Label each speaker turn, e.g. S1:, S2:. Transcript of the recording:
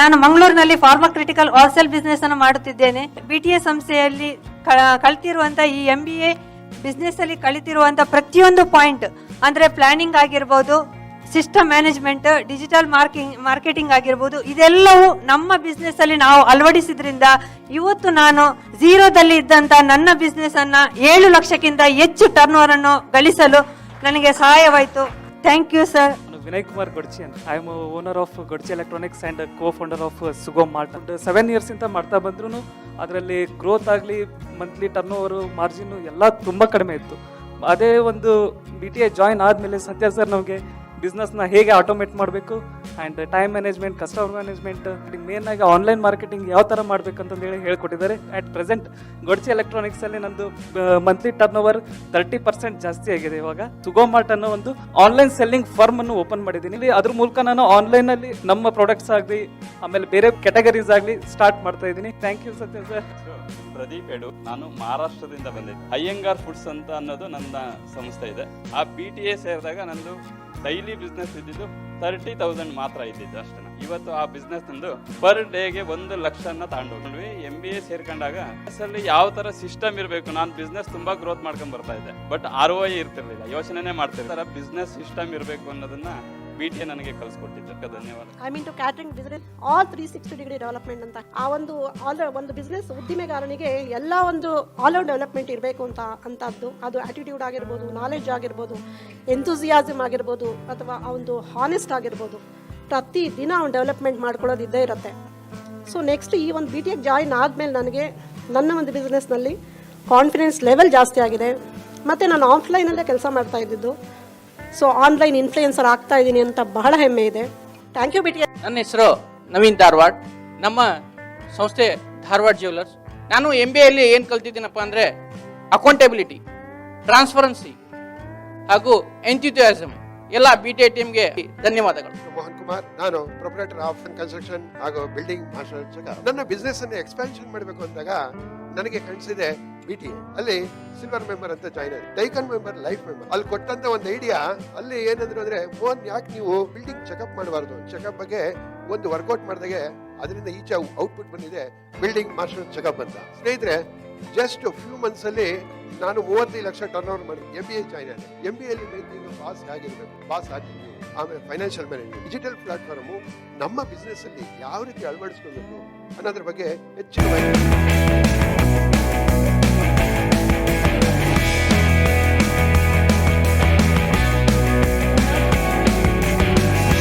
S1: ನಾನು ಮಂಗಳೂರಿನಲ್ಲಿ pharma critical wholesale business ಅನ್ನು ಮಾಡುತ್ತಿದ್ದೇನೆ. ಬಿ ಟಿ ಎ ಸಂಸ್ಥೆಯಲ್ಲಿ ಕಲ್ತಿರುವಂತ ಈ ಎಂ ಬಿ ಎ ಬಿಸ್ನೆಸ್ ಅಲ್ಲಿ ಕಲಿತಿರುವಂತ ಪ್ರತಿಯೊಂದು ಪಾಯಿಂಟ್ ಅಂದ್ರೆ ಪ್ಲಾನಿಂಗ್ ಆಗಿರ್ಬೋದು system management digital marking marketing ಆಗಿರ್ಬೋದು, ಇದೆಲ್ಲವೂ ನಮ್ಮ ಬಿಸ್ನೆಸ್ ಅಲ್ಲಿ ನಾವು ಅಳವಡಿಸಿದ್ರಿಂದ ಇವತ್ತು ನಾನು ಝೀರೋದಲ್ಲಿ ಇದ್ದಂತ ನನ್ನ ಬಿಸ್ನೆಸ್ ಅನ್ನ ಏಳು ಲಕ್ಷಕ್ಕಿಂತ ಹೆಚ್ಚು ಟರ್ನ್ ಅನ್ನು ಗಳಿಸಲು ನನಗೆ ಸಹಾಯವಾಯಿತು. Thank you sir
S2: Vinay Kumar Godchi ಅಂತ. I am owner of Godchi electronics and co founder of Sugam mart and seven years ಇಂದ ಮಾಡ್ತಾ ಬಂದ್ರೂ ಅದರಲ್ಲಿ ಗ್ರೋತ್ ಆಗಲಿ ಮಂತ್ಲಿ ಟರ್ನ್ ಓವರು ಮಾರ್ಜಿನ್ ಎಲ್ಲ ತುಂಬ ಕಡಿಮೆ ಇತ್ತು. ಅದೇ ಒಂದು ಬಿ ಟಿ ಐ ಜಾಯಿನ್ ಆದಮೇಲೆ ಸತ್ಯ ಸರ್ ನಮಗೆ ಬಿಸ್ನೆಸ್ನ ಹೇಗೆ ಆಟೋಮೇಟ್ ಮಾಡಬೇಕು and time management customer management main ಆಗಿ ಆನ್ಲೈನ್ ಮಾರ್ಕೆಟಿಂಗ್ ಯಾವ ಥರ ಮಾಡಬೇಕಂತಂದೇಳಿ ಹೇಳ್ಕೊಟ್ಟಿದ್ದಾರೆ. ಅಟ್ ಪ್ರೆಸೆಂಟ್ ಗೊಡ್ಚಿ ಎಲೆಕ್ಟ್ರಾನಿಕ್ಸಲ್ಲಿ ನಂದು monthly turnover thirty percent ಜಾಸ್ತಿ ಆಗಿದೆ ಇವಾಗ. ಸುಗೋಮಾರ್ಟ್ ಅನ್ನೋ ಒಂದು ಆನ್ಲೈನ್ ಸೆಲ್ಲಿಂಗ್ ಫರ್ಮ್ ಅನ್ನು ಓಪನ್ ಮಾಡಿದ್ದೀನಿ. ಇಲ್ಲಿ ಅದ್ರ ಮೂಲಕ ನಾನು ಆನ್ಲೈನಲ್ಲಿ ನಮ್ಮ ಪ್ರಾಡಕ್ಟ್ಸ್ ಆಗಲಿ, ಆಮೇಲೆ ಬೇರೆ ಕ್ಯಾಟಗರೀಸ್ ಆಗಲಿ ಸ್ಟಾರ್ಟ್ ಮಾಡ್ತಾ ಇದ್ದೀನಿ. Thank you Satya sir
S3: Pradeep ಹೇಳು, ನಾನು ಮಹಾರಾಷ್ಟ್ರದಿಂದ ಬಂದಿದ್ದೆ. ಅಯ್ಯಂಗಾರ್ ಫುಡ್ಸ್ ಅಂತ ಅನ್ನೋದು ನನ್ನ ಸಂಸ್ಥೆ ಇದೆ. ಆ ಬಿ ಟಿ ಎ ಸೇರಿದಾಗ ನಂದು ಡೈಲಿ ಬಿಸ್ನೆಸ್ ಇದ್ದಿದ್ದು ತರ್ಟಿ ತೌಸಂಡ್ ಮಾತ್ರ ಇದ್ದಿದ್ದು ಅಷ್ಟೇ. ಇವತ್ತು ಆ ಬಿಸ್ನೆಸ್ ನಂದು ಪರ್ ಡೇಗೆ ಒಂದು ಲಕ್ಷನ ತಗೊಂಡೋಗ್ವಿ ಎಂ ಬಿ ಎ ಸೇರ್ಕೊಂಡಾಗ ಅಲ್ಲಿ ಯಾವ ತರ ಸಿಸ್ಟಮ್ ಇರಬೇಕು, ನಾನು ಬಿಸ್ನೆಸ್ ತುಂಬಾ ಗ್ರೋತ್ ಮಾಡ್ಕೊಂಡ್ ಬರ್ತಾ ಇದ್ದೆ. ಬಟ್ ಆರ್ ಒ ಇರ್ತಿರ್ಲಿಲ್ಲ ಯೋಚನೆ ಮಾಡ್ತಿರ್ತಾರೆ ಬಿಸ್ನೆಸ್ ಸಿಸ್ಟಮ್ ಇರಬೇಕು ಅನ್ನೋದನ್ನ ಬಿ ಟಿ ಎ ನನಗೆ ಕಲಿಸ್ಕೊಟ್ಟಿದ್ದಕ್ಕೆ ಧನ್ಯವಾದ.
S4: I mean to catering business all three sixty degree development ಅಂತ. ಆ ಒಂದು ಆಲ್ ಒಂದು ಬಿಸ್ನೆಸ್ ಉದ್ದಿಮೆಗಾರನಿಗೆ ಎಲ್ಲ ಒಂದು ಆಲ್ ಔಟ್ ಡೆವಲಪ್ಮೆಂಟ್ ಇರಬೇಕು ಅಂತ, ಅಂತದ್ದು. ಅದು ಆಟಿಟ್ಯೂಡ್ ಆಗಿರ್ಬೋದು ನಾಲೆಜ್ ಆಗಿರ್ಬೋದು ಎಂಥೂಸಿಯಾಸಮ್ ಆಗಿರ್ಬೋದು, ಅಥವಾ ಆ ಒಂದು ಹಾನೆಸ್ಟ್ ಆಗಿರ್ಬೋದು. ಪ್ರತಿ ದಿನ ಅವ್ನು ಡೆವಲಪ್ಮೆಂಟ್ ಮಾಡ್ಕೊಳ್ಳೋದು ಇದ್ದೇ ಇರುತ್ತೆ. ಸೊ ನೆಕ್ಸ್ಟ್ ಈ ಒಂದು ಬಿ ಟಿ ಎಕ್ ಜಾಯಿನ್ ಆದಮೇಲೆ ನನಗೆ ನನ್ನ ಒಂದು ಬಿಸ್ನೆಸ್ನಲ್ಲಿ ಕಾನ್ಫಿಡೆನ್ಸ್ ಲೆವೆಲ್ ಜಾಸ್ತಿ ಆಗಿದೆ. ಮತ್ತು ನಾನು ಆಫ್ಲೈನಲ್ಲೇ ಕೆಲಸ ಮಾಡ್ತಾ ಇದ್ದಿದ್ದು. ಸೊ ಆನ್ಲೈನ್ ಇನ್ಫ್ಲೂಯೆನ್ಸರ್ ಆಗ್ತಾ ಇದ್ದೀನಿ ಅಂತ ಬಹಳ ಹೆಮ್ಮೆ ಇದೆ. ಥ್ಯಾಂಕ್ ಯು ಬಿಟಿ
S5: ನನ್ನ ಹೆಸರು ನವೀನ್ ಧಾರವಾಡ್. ನಮ್ಮ ಸಂಸ್ಥೆ ಧಾರವಾಡ ಜ್ಯುವೆಲರ್ಸ್ ನಾನು ಎಂ ಬಿ ಎಲ್ಲಿ ಏನು ಕಲ್ತಿದ್ದೀನಪ್ಪ ಅಂದರೆ ಅಕೌಂಟೆಬಿಲಿಟಿ ಟ್ರಾನ್ಸ್ಪರೆನ್ಸಿ ಹಾಗೂ ಎಂಥ್ಯೂಸಿಯಾಸಮ್ ಎಲ್ಲ ಬಿ ಟಿ ಐ ಟೀಮ್ಗೆ ಧನ್ಯವಾದಗಳು.
S6: ಮೋಹನ್ ಕುಮಾರ್ ನಾನು ಪ್ರೊಪರೇಟರ್ ಆಫ್ ಕನ್ಸ್ಟ್ರಕ್ಷನ್ ಹಾಗೂ ಬಿಲ್ಡಿಂಗ್ ಮಾಸ್ಟರ್ ನನ್ನ ಬಿಸ್ನೆಸ್ ಅನ್ನು ಎಕ್ಸ್ಪಾನ್ಷನ್ ಮಾಡಬೇಕು ಅಂದಾಗ ನನಗೆ ಕಾಣಿಸಿದೆ ಬಿ ಟಿ ಅಲ್ಲಿ ಸಿಲ್ವರ್ ಮೆಂಬರ್ ಅಂತ ಜಾಯ್ನ್ ಆಗಿದೆ ಟೈಕನ್ ಮೆಂಬರ್ ಲೈಫ್ ಮೆಂಬರ್ ಅಲ್ಲಿ ಕೊಟ್ಟಂತ ಒಂದು ಐಡಿಯಾ ಅಲ್ಲಿ ಏನಂದ್ರು ಅಂದ್ರೆ ಫೋನ್ ಯಾಕೆ ನೀವು ಬಿಲ್ಡಿಂಗ್ ಚೆಕಪ್ ಮಾಡಬಾರ್ದು? ಚೆಕಪ್ ಬಗ್ಗೆ ಒಂದು ವರ್ಕೌಟ್ ಮಾಡಿದಾಗೆ ಅದರಿಂದ ಈಚೆ ಔಟ್ಪುಟ್ ಬಂದಿದೆ ಬಿಲ್ಡಿಂಗ್ ಮಾಸ್ಟರ್ ಚೆಕಪ್ ಅಂತ. ಸ್ನೇಹಿತರೆ ಜಸ್ಟ್ ಫ್ಯೂ ಮಂತ್ಸ್ ಅಲ್ಲಿ ನಾನು ಮೂವತ್ತೈದು ಲಕ್ಷ ಟರ್ನ್ ಓವರ್ ಮಾಡಿ ಎಂ ಬಿ ಎ ಜಾಯ್ನ್ ಆಗಿದೆ ಎಂ ಬಿ ಎಲ್ಲಿ ನೀವು ಪಾಸ್ ಆಗಿರ್ಬೇಕು. ಪಾಸ್ ಆಗಿರ್ಬೇಕು ಆಮೇಲೆ ಫೈನಾನ್ಷಿಯಲ್ ಮ್ಯಾನೇಜ್ಮೆಂಟ್ ಡಿಜಿಟಲ್ ಪ್ಲಾಟ್ಫಾರ್ಮು ನಮ್ಮ ಬಿಸ್ನೆಸ್ ಅಲ್ಲಿ ಯಾವ ರೀತಿ ಅಳವಡಿಸ್ಕೊಳ್ಬೇಕು ಅನ್ನೋದ್ರ ಬಗ್ಗೆ ಹೆಚ್ಚಿನ